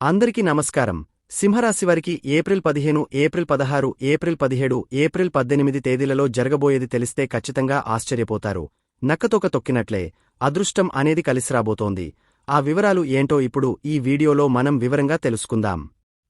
అందరికీ నమస్కారం. సింహరాశివారికి ఏప్రిల్ పదిహేను ఏప్రిల్ పదహారు ఏప్రిల్ పదిహేడు ఏప్రిల్ పద్దెనిమిది తేదీలలో జరగబోయేది తెలిస్తే ఖచ్చితంగా ఆశ్చర్యపోతారు. నక్కతోక తొక్కినట్లే అదృష్టం అనేది కలిసిరాబోతోంది. ఆ వివరాలు ఏంటో ఇప్పుడు ఈ వీడియోలో మనం వివరంగా తెలుసుకుందాం.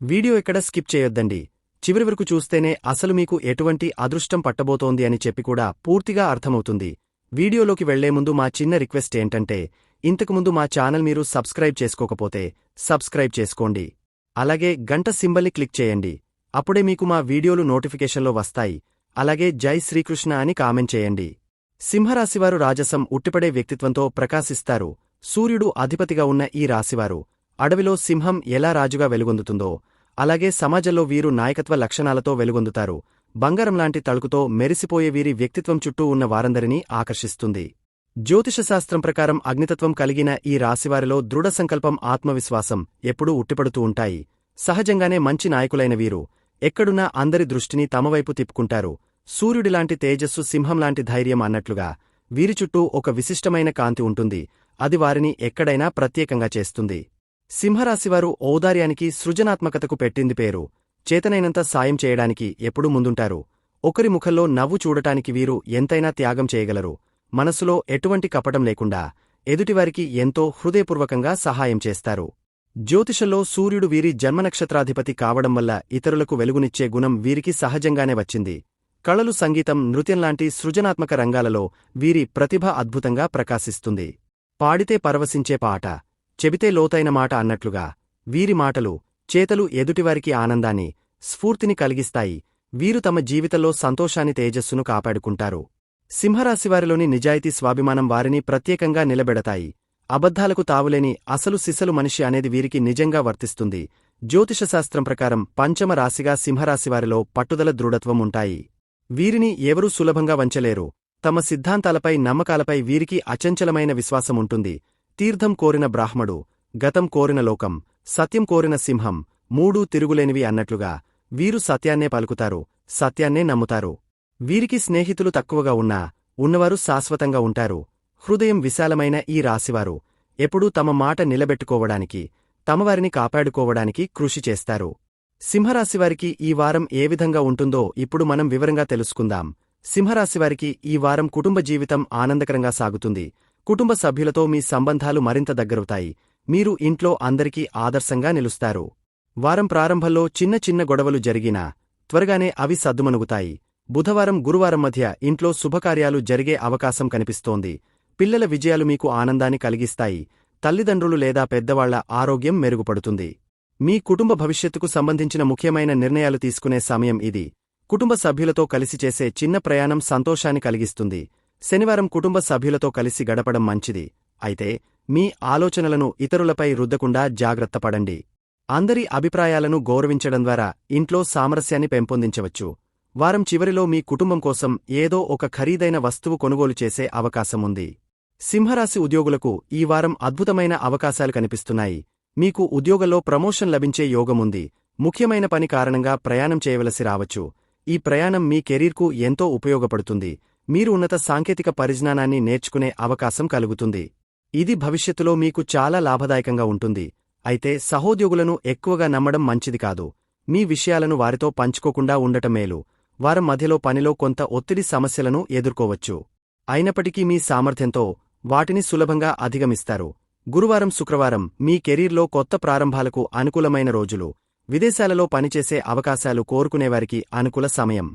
వీడియో ఎక్కడ స్కిప్ చేయొద్దండి. చివరి వరకు చూస్తేనే అసలు మీకు ఎటువంటి అదృష్టం పట్టబోతోంది అని చెప్పి కూడా పూర్తిగా అర్థమవుతుంది. వీడియోలోకి వెళ్ళే ముందు మా చిన్న రిక్వెస్ట్ ఏంటంటే ఇంతకుముందు మా ఛానల్ మీరు సబ్స్క్రైబ్ చేసుకోకపోతే సబ్స్క్రైబ్ చేసుకోండి. అలాగే గంట సింబల్ని క్లిక్ చేయండి. అప్పుడే మీకు మా వీడియోలు నోటిఫికేషన్లో వస్తాయి. అలాగే జై శ్రీకృష్ణ అని కామెంట్ చేయండి. సింహరాశివారు రాజసం ఉట్టిపడే వ్యక్తిత్వంతో ప్రకాశిస్తారు. సూర్యుడు అధిపతిగా ఉన్న ఈ రాశివారు. అడవిలో సింహం ఎలా రాజుగా వెలుగొందుతుందో అలాగే సమాజంలో వీరు నాయకత్వ లక్షణాలతో వెలుగొందుతారు. బంగారంలాంటి తళుకుతో మెరిసిపోయే వీరి వ్యక్తిత్వం చుట్టూ ఉన్న వారందరినీ ఆకర్షిస్తుంది. జ్యోతిషశాస్త్రం ప్రకారం అగ్నితత్వం కలిగిన ఈ రాశివారిలో దృఢ సంకల్పం ఆత్మవిశ్వాసం ఎప్పుడూ ఉట్టిపడుతూ ఉంటాయి. సహజంగానే మంచి నాయకులైన వీరు ఎక్కడున్నా అందరి దృష్టిని తమవైపు తిప్పుకుంటారు. సూర్యుడిలాంటి తేజస్సు సింహంలాంటి ధైర్యం అన్నట్లుగా వీరి చుట్టూ ఒక విశిష్టమైన కాంతి ఉంటుంది. అది వారిని ఎక్కడైనా ప్రత్యేకంగా చేస్తుంది. సింహరాశివారు ఔదార్యానికి సృజనాత్మకతకు పెట్టింది పేరు. చేతనైనంత సాయం చేయడానికి ఎప్పుడూ ముందుంటారు. ఒకరి ముఖంలో నవ్వు చూడటానికి వీరు ఎంతైనా త్యాగం చేయగలరు. మనసులో ఎటువంటి కపటం లేకుండా ఎదుటివారికి ఎంతో హృదయపూర్వకంగా సహాయం చేస్తారు. జ్యోతిషంలో సూర్యుడు వీరి జన్మనక్షత్రాధిపతి కావడం వల్ల ఇతరులకు వెలుగునిచ్చే గుణం వీరికి సహజంగానే వచ్చింది. కళలు సంగీతం నృత్యంలాంటి సృజనాత్మక రంగాలలో వీరి ప్రతిభ అద్భుతంగా ప్రకాశిస్తుంది. పాడితే పరవశించే పాట చెబితే లోతైన మాట అన్నట్లుగా వీరి మాటలు చేతలు ఎదుటివారికి ఆనందాన్ని స్ఫూర్తిని కలిగిస్తాయి. వీరు తమ జీవితంలో సంతోషాన్ని తేజస్సును కాపాడుకుంటారు. సింహరాశివారిలోని నిజాయితీ స్వాభిమానం వారిని ప్రత్యేకంగా నిలబెడతాయి. అబద్ధాలకు తావులేని అసలు సిసలు మనిషి అనేది వీరికి నిజంగా వర్తిస్తుంది. జ్యోతిషశాస్త్రం ప్రకారం పంచమ రాశిగా సింహరాశివారిలో పట్టుదల దృఢత్వం ఉంటాయి. వీరిని ఎవరూ సులభంగా వంచలేరు. తమ సిద్ధాంతాలపై నమ్మకాలపై వీరికి అచంచలమైన విశ్వాసముంటుంది తీర్థం కోరిన బ్రాహ్మడు గతం కోరిన లోకం సత్యం కోరిన సింహం మూడూ తిరుగులేనివి అన్నట్లుగా వీరు సత్యాన్నే పలుకుతారు సత్యాన్నే నమ్ముతారు. వీరికి స్నేహితులు తక్కువగా ఉన్నా ఉన్నవారు శాశ్వతంగా ఉంటారు. హృదయం విశాలమైన ఈ రాశివారు ఎప్పుడూ తమ మాట నిలబెట్టుకోవడానికి తమవారిని కాపాడుకోవడానికి కృషి చేస్తారు. సింహరాశివారికి ఈ వారం ఏ విధంగా ఉంటుందో ఇప్పుడు మనం వివరంగా తెలుసుకుందాం. సింహరాశివారికి ఈ వారం కుటుంబ జీవితం ఆనందకరంగా సాగుతుంది. కుటుంబ సభ్యులతో మీ సంబంధాలు మరింత దగ్గరవుతాయి. మీరు ఇంట్లో అందరికీ ఆదర్శంగా నిలుస్తారు. వారం ప్రారంభంలో చిన్న చిన్న గొడవలు జరిగినా త్వరగానే అవి సద్దుమనుగుతాయి బుధవారం గురువారం మధ్య ఇంట్లో శుభకార్యాలు జరిగే అవకాశం కనిపిస్తోంది. పిల్లల విజయాలు మీకు ఆనందాన్ని కలిగిస్తాయి. తల్లిదండ్రులు లేదా పెద్దవాళ్ళ ఆరోగ్యం మెరుగుపడుతుంది. మీ కుటుంబ భవిష్యత్తుకు సంబంధించిన ముఖ్యమైన నిర్ణయాలు తీసుకునే సమయం ఇది. కుటుంబ సభ్యులతో కలిసి చేసే చిన్న ప్రయాణం సంతోషాన్ని కలిగిస్తుంది. శనివారం కుటుంబ సభ్యులతో కలిసి గడపడం మంచిది. అయితే మీ ఆలోచనలను ఇతరులపై రుద్దకుండా జాగ్రత్తపడండి అందరి అభిప్రాయాలను గౌరవించడం ద్వారా ఇంట్లో సామరస్యాన్ని పెంపొందించవచ్చు. వారం చివరిలో మీ కుటుంబం కోసం ఏదో ఒక ఖరీదైన వస్తువు కొనుగోలు చేసే అవకాశముంది. సింహరాశి ఉద్యోగులకు ఈ వారం అద్భుతమైన అవకాశాలు కనిపిస్తున్నాయి. మీకు ఉద్యోగంలో ప్రమోషన్ లభించే యోగముంది. ముఖ్యమైన పని కారణంగా ప్రయాణం చేయవలసి రావచ్చు. ఈ ప్రయాణం మీ కెరీర్కు ఎంతో ఉపయోగపడుతుంది. మీరు ఉన్నత సాంకేతిక పరిజ్ఞానాన్ని నేర్చుకునే అవకాశం కలుగుతుంది. ఇది భవిష్యత్తులో మీకు చాలా లాభదాయకంగా ఉంటుంది. అయితే సహోద్యోగులను ఎక్కువగా నమ్మడం మంచిది కాదు. మీ విషయాలను వారితో పంచుకోకుండా ఉండటం మేలు. వారం మధ్యలో పనిలో కొంత ఒత్తిడి సమస్యలను ఎదుర్కోవచ్చు. అయినప్పటికీ మీ సామర్థ్యంతో వాటిని సులభంగా అధిగమిస్తారు. గురువారం శుక్రవారం మీ కెరీర్లో కొత్త ప్రారంభాలకు అనుకూలమైన రోజులు. విదేశాలలో పనిచేసే అవకాశాలు కోరుకునేవారికి అనుకూల సమయం.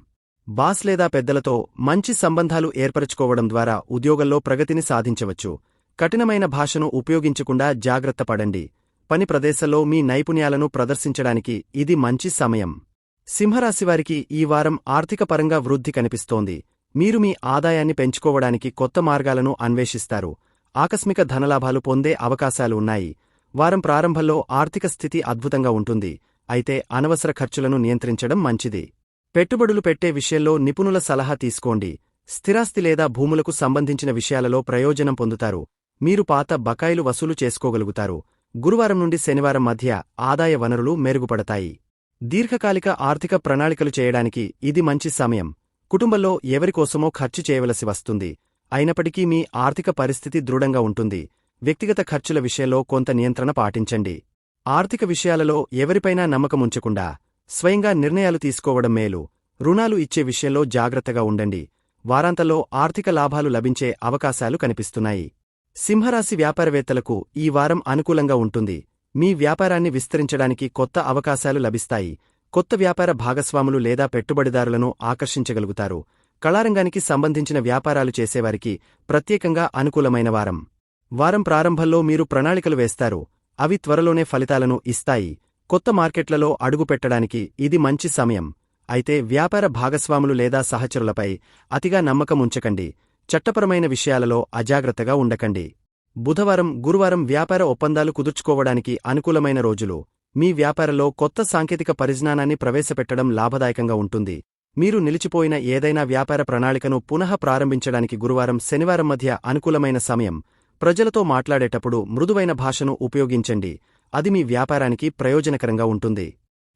బాస్ లేదా పెద్దలతో మంచి సంబంధాలు ఏర్పరచుకోవడం ద్వారా ఉద్యోగంలో ప్రగతిని సాధించవచ్చు. కఠినమైన భాషను ఉపయోగించకుండా జాగ్రత్త పడండి. పని ప్రదేశంలో మీ నైపుణ్యాలను ప్రదర్శించడానికి ఇది మంచి సమయం. సింహరాశివారికి ఈ వారం ఆర్థిక పరంగా వృద్ధి కనిపిస్తోంది. మీరు మీ ఆదాయాన్ని పెంచుకోవడానికి కొత్త మార్గాలను అన్వేషిస్తారు. ఆకస్మిక ధనలాభాలు పొందే అవకాశాలు ఉన్నాయి. వారం ప్రారంభంలో ఆర్థిక స్థితి అద్భుతంగా ఉంటుంది. అయితే అనవసర ఖర్చులను నియంత్రించడం మంచిది. పెట్టుబడులు పెట్టే విషయంలో నిపుణుల సలహా తీసుకోండి. స్థిరాస్తి లేదా భూములకు సంబంధించిన విషయాలలో ప్రయోజనం పొందుతారు. మీరు పాత బకాయిలు వసూలు చేసుకోగలుగుతారు. గురువారం నుండి శనివారం మధ్య ఆదాయ వనరులు మెరుగుపడతాయి. దీర్ఘకాలిక ఆర్థిక ప్రణాళికలు చేయడానికి ఇది మంచి సమయం. కుటుంబంలో ఎవరికోసమో ఖర్చు చేయవలసి వస్తుంది. అయినప్పటికీ మీ ఆర్థిక పరిస్థితి దృఢంగా ఉంటుంది. వ్యక్తిగత ఖర్చుల విషయంలో కొంత నియంత్రణ పాటించండి. ఆర్థిక విషయాలలో ఎవరిపైనా నమ్మకముంచకుండా స్వయంగా నిర్ణయాలు తీసుకోవడం మేలు. రుణాలు ఇచ్చే విషయంలో జాగ్రత్తగా ఉండండి. వారాంతంలో ఆర్థిక లాభాలు లభించే అవకాశాలు కనిపిస్తున్నాయి. సింహరాశి వ్యాపారవేత్తలకు ఈ వారం అనుకూలంగా ఉంటుంది. మీ వ్యాపారాన్ని విస్తరించడానికి కొత్త అవకాశాలు లభిస్తాయి. కొత్త వ్యాపార భాగస్వాములు లేదా పెట్టుబడిదారులను ఆకర్షించగలుగుతారు. కళారంగానికి సంబంధించిన వ్యాపారాలు చేసేవారికి ప్రత్యేకంగా అనుకూలమైన వారం. వారం ప్రారంభంలో మీరు ప్రణాళికలు వేస్తారు. అవి త్వరలోనే ఫలితాలను ఇస్తాయి. కొత్త మార్కెట్లలో అడుగుపెట్టడానికి ఇది మంచి సమయం. అయితే వ్యాపార భాగస్వాములు లేదా సహచరులపై అతిగా నమ్మకం ఉంచకండి. చట్టపరమైన విషయాలలో అజాగ్రత్తగా ఉండకండి. బుధవారం గురువారం వ్యాపార ఒప్పందాలు కుదుర్చుకోవడానికి అనుకూలమైన రోజులు. మీ వ్యాపారంలో కొత్త సాంకేతిక పరిజ్ఞానాన్ని ప్రవేశపెట్టడం లాభదాయకంగా ఉంటుంది. మీరు నిలిచిపోయిన ఏదైనా వ్యాపార ప్రణాళికను పునః ప్రారంభించడానికి గురువారం శనివారం మధ్య అనుకూలమైన సమయం. ప్రజలతో మాట్లాడేటప్పుడు మృదువైన భాషను ఉపయోగించండి. అది మీ వ్యాపారానికి ప్రయోజనకరంగా ఉంటుంది.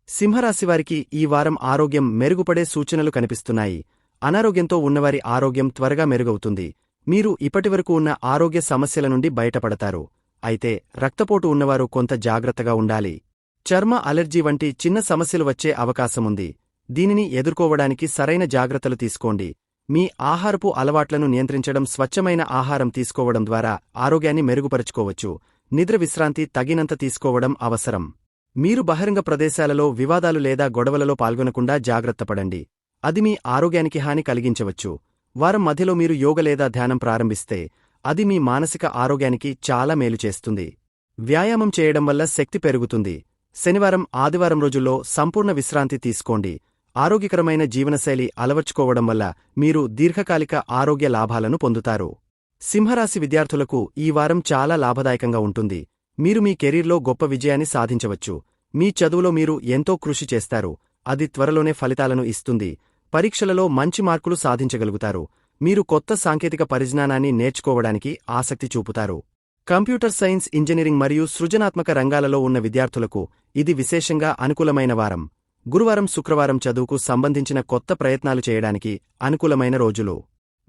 సింహరాశివారికి ఈ వారం ఆరోగ్యం మెరుగుపడే సూచనలు కనిపిస్తున్నాయి. అనారోగ్యంతో ఉన్నవారి ఆరోగ్యం త్వరగా మెరుగవుతుంది. మీరు ఇప్పటివరకు ఉన్న ఆరోగ్య సమస్యల నుండి బయటపడతారు. అయితే రక్తపోటు ఉన్నవారు కొంత జాగ్రత్తగా ఉండాలి. చర్మ అలెర్జీ వంటి చిన్న సమస్యలు వచ్చే అవకాశముంది దీనిని ఎదుర్కోవడానికి సరైన జాగ్రత్తలు తీసుకోండి. మీ ఆహారపు అలవాట్లను నియంత్రించడం స్వచ్ఛమైన ఆహారం తీసుకోవడం ద్వారా ఆరోగ్యాన్ని మెరుగుపరుచుకోవచ్చు. నిద్ర విశ్రాంతి తగినంత తీసుకోవడం అవసరం. మీరు బహిరంగ ప్రదేశాలలో వివాదాలు లేదా గొడవలలో పాల్గొనకుండా జాగ్రత్తపడండి అది మీ ఆరోగ్యానికి హాని కలిగించవచ్చు. వారం మధ్యలో మీరు యోగ లేదా ధ్యానం ప్రారంభిస్తే అది మీ మానసిక ఆరోగ్యానికి చాలా మేలు చేస్తుంది. వ్యాయామం చేయడం వల్ల శక్తి పెరుగుతుంది. శనివారం ఆదివారం రోజుల్లో సంపూర్ణ విశ్రాంతి తీసుకోండి. ఆరోగ్యకరమైన జీవనశైలి అలవర్చుకోవడం వల్ల మీరు దీర్ఘకాలిక ఆరోగ్య లాభాలను పొందుతారు. సింహరాశి విద్యార్థులకు ఈ వారం చాలా లాభదాయకంగా ఉంటుంది. మీరు మీ కెరీర్లో గొప్ప విజయాన్ని సాధించవచ్చు. మీ చదువులో మీరు ఎంతో కృషి చేస్తారు. అది త్వరలోనే ఫలితాలను ఇస్తుంది. పరీక్షలలో మంచి మార్కులు సాధించగలుగుతారు. మీరు కొత్త సాంకేతిక పరిజ్ఞానాన్ని నేర్చుకోవడానికి ఆసక్తి చూపుతారు. కంప్యూటర్ సైన్స్ ఇంజనీరింగ్ మరియు సృజనాత్మక రంగాలలో ఉన్న విద్యార్థులకు ఇది విశేషంగా అనుకూలమైన వారం. గురువారం శుక్రవారం చదువుకు సంబంధించిన కొత్త ప్రయత్నాలు చేయడానికి అనుకూలమైన రోజులు.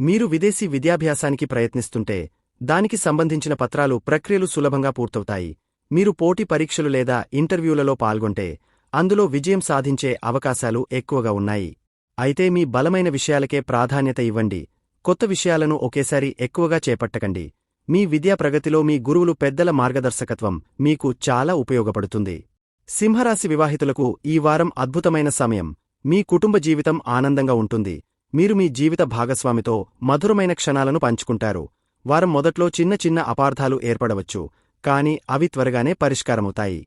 మీరు విదేశీ విద్యాభ్యాసానికి ప్రయత్నిస్తుంటే దానికి సంబంధించిన పత్రాలు ప్రక్రియలు సులభంగా పూర్తవుతాయి. మీరు పోటీ పరీక్షలు లేదా ఇంటర్వ్యూలలో పాల్గొంటే అందులో విజయం సాధించే అవకాశాలు ఎక్కువగా ఉన్నాయి. అయితే మీ బలమైన విషయాలకే ప్రాధాన్యత ఇవ్వండి. కొత్త విషయాలను ఒకేసారి ఎక్కువగా చేపట్టకండి. మీ విద్యా ప్రగతిలో మీ గురువులు పెద్దల మార్గదర్శకత్వం మీకు చాలా ఉపయోగపడుతుంది. సింహరాశి వివాహితులకు ఈ వారం అద్భుతమైన సమయం. మీ కుటుంబ జీవితం ఆనందంగా ఉంటుంది. మీరు మీ జీవిత భాగస్వామితో మధురమైన క్షణాలను పంచుకుంటారు. వారం మొదట్లో చిన్న చిన్న అపార్థాలు ఏర్పడవచ్చు. కాని అవి త్వరగానే పరిష్కారమవుతాయి.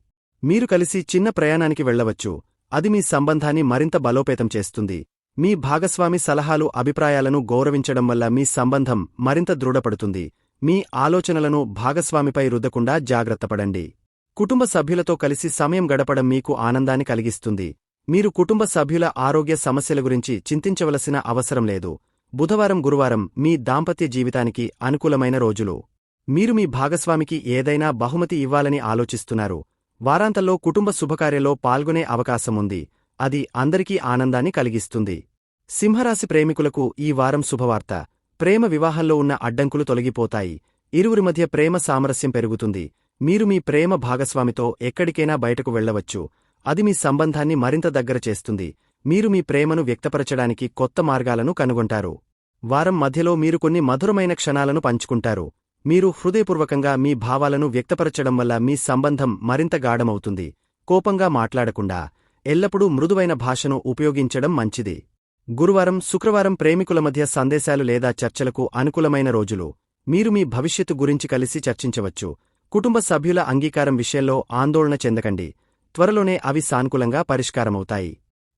మీరు కలిసి చిన్న ప్రయాణానికి వెళ్ళవచ్చు అది మీ సంబంధాన్ని మరింత బలోపేతం చేస్తుంది. మీ భాగస్వామి సలహాలు అభిప్రాయాలను గౌరవించడం వల్ల మీ సంబంధం మరింత దృఢపడుతుంది. మీ ఆలోచనలను భాగస్వామిపై రుద్దకుండా జాగ్రత్తపడండి కుటుంబ సభ్యులతో కలిసి సమయం గడపడం మీకు ఆనందాన్ని కలిగిస్తుంది. మీరు కుటుంబ సభ్యుల ఆరోగ్య సమస్యల గురించి చింతించవలసిన అవసరం లేదు. బుధవారం గురువారం మీ దాంపత్య జీవితానికి అనుకూలమైన రోజులు. మీరు మీ భాగస్వామికి ఏదైనా బహుమతి ఇవ్వాలని ఆలోచిస్తున్నారు. వారాంతంలో కుటుంబ శుభకార్యంలో పాల్గొనే అవకాశముంది అది అందరికీ ఆనందాన్ని కలిగిస్తుంది. సింహరాశి ప్రేమికులకు ఈ వారం శుభవార్త. ప్రేమ వివాహంలో ఉన్న అడ్డంకులు తొలగిపోతాయి. ఇరువురి మధ్య ప్రేమ సామరస్యం పెరుగుతుంది. మీరు మీ ప్రేమ భాగస్వామితో ఎక్కడికైనా బయటకు వెళ్ళవచ్చు అది మీ సంబంధాన్ని మరింత దగ్గర చేస్తుంది. మీరు మీ ప్రేమను వ్యక్తపరచడానికి కొత్త మార్గాలను కనుగొంటారు. వారం మధ్యలో మీరు కొన్ని మధురమైన క్షణాలను పంచుకుంటారు. మీరు హృదయపూర్వకంగా మీ భావాలను వ్యక్తపరచడం వల్ల మీ సంబంధం మరింత గాఢమవుతుంది. కోపంగా మాట్లాడకుండా. ఎల్లప్పుడూ మృదువైన భాషను ఉపయోగించడం మంచిది. గురువారం శుక్రవారం ప్రేమికుల మధ్య సందేశాలు లేదా చర్చలకు అనుకూలమైన రోజులు. మీరు మీ భవిష్యత్తు గురించి కలిసి చర్చించవచ్చు. కుటుంబ సభ్యుల అంగీకారం విషయంలో ఆందోళన చెందకండి. త్వరలోనే అవి సానుకూలంగా పరిష్కారమవుతాయి.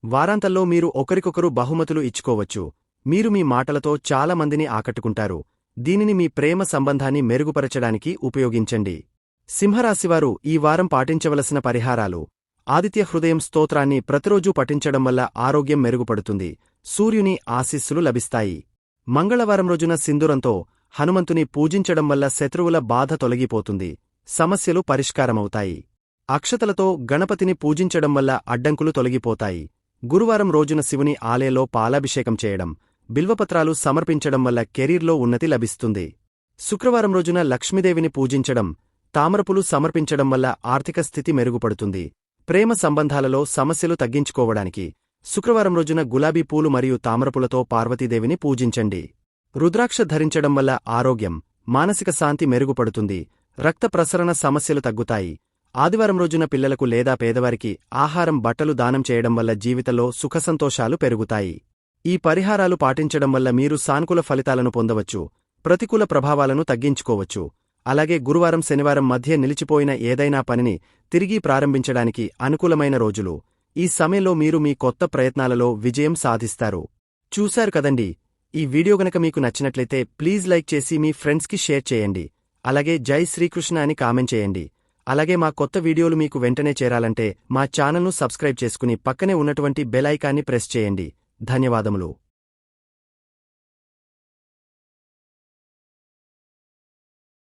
వారాంతంలో మీరు ఒకరికొకరు బహుమతులు ఇచ్చుకోవచ్చు. మీరు మీ మాటలతో చాలా మందిని ఆకట్టుకుంటారు. దీనిని మీ ప్రేమ సంబంధాన్ని మెరుగుపరచడానికి ఉపయోగించండి. సింహరాశివారు ఈ వారం పాటించవలసిన పరిహారాలు. ఆదిత్య హృదయం స్తోత్రాన్ని ప్రతిరోజూ పఠించడం వల్ల ఆరోగ్యం మెరుగుపడుతుంది సూర్యుని ఆశీస్సులు లభిస్తాయి. మంగళవారం రోజున సింధురంతో హనుమంతుని పూజించడం వల్ల శత్రువుల బాధ తొలగిపోతుంది సమస్యలు పరిష్కారమవుతాయి. అక్షతలతో గణపతిని పూజించడం వల్ల అడ్డంకులు తొలగిపోతాయి. గురువారం రోజున శివుని ఆలయంలో పాలాభిషేకం చేయడం బిల్వపత్రాలు సమర్పించడం వల్ల కెరీర్లో ఉన్నతి లభిస్తుంది. శుక్రవారం రోజున లక్ష్మీదేవిని పూజించడం తామరపులు సమర్పించడం వల్ల ఆర్థిక స్థితి మెరుగుపడుతుంది. ప్రేమ సంబంధాలలో సమస్యలు తగ్గించుకోవడానికి శుక్రవారం రోజున గులాబీ పూలు మరియు తామరపులతో పార్వతీదేవిని పూజించండి. రుద్రాక్ష ధరించడం వల్ల ఆరోగ్యం మానసిక శాంతి మెరుగుపడుతుంది రక్త ప్రసరణ సమస్యలు తగ్గుతాయి. ఆదివారం రోజున పిల్లలకు లేదా పేదవారికి ఆహారం బట్టలు దానం చేయడం వల్ల జీవితంలో సుఖసంతోషాలు పెరుగుతాయి. ఈ పరిహారాలు పాటించడం వల్ల మీరు సానుకూల ఫలితాలను పొందవచ్చు ప్రతికూల ప్రభావాలను తగ్గించుకోవచ్చు. అలాగే గురువారం శనివారం మధ్య నిలిచిపోయిన ఏదైనా పనిని తిరిగి ప్రారంభించడానికి అనుకూలమైన రోజులు. ఈ సమయంలో మీరు మీ కొత్త ప్రయత్నాలలో విజయం సాధిస్తారు. చూశారు కదండి? ఈ వీడియో గనక మీకు నచ్చినట్లయితే ప్లీజ్ లైక్ చేసి మీ ఫ్రెండ్స్కి షేర్ చేయండి. అలాగే జై శ్రీకృష్ణ అని కామెంట్ చేయండి. అలాగే మా కొత్త వీడియోలు మీకు వెంటనే చేరాలంటే మా ఛానల్ను సబ్స్క్రైబ్ చేసుకుని పక్కనే ఉన్నటువంటి బెల్ ఐకాన్ని ప్రెస్ చేయండి. ధన్యవాదములు.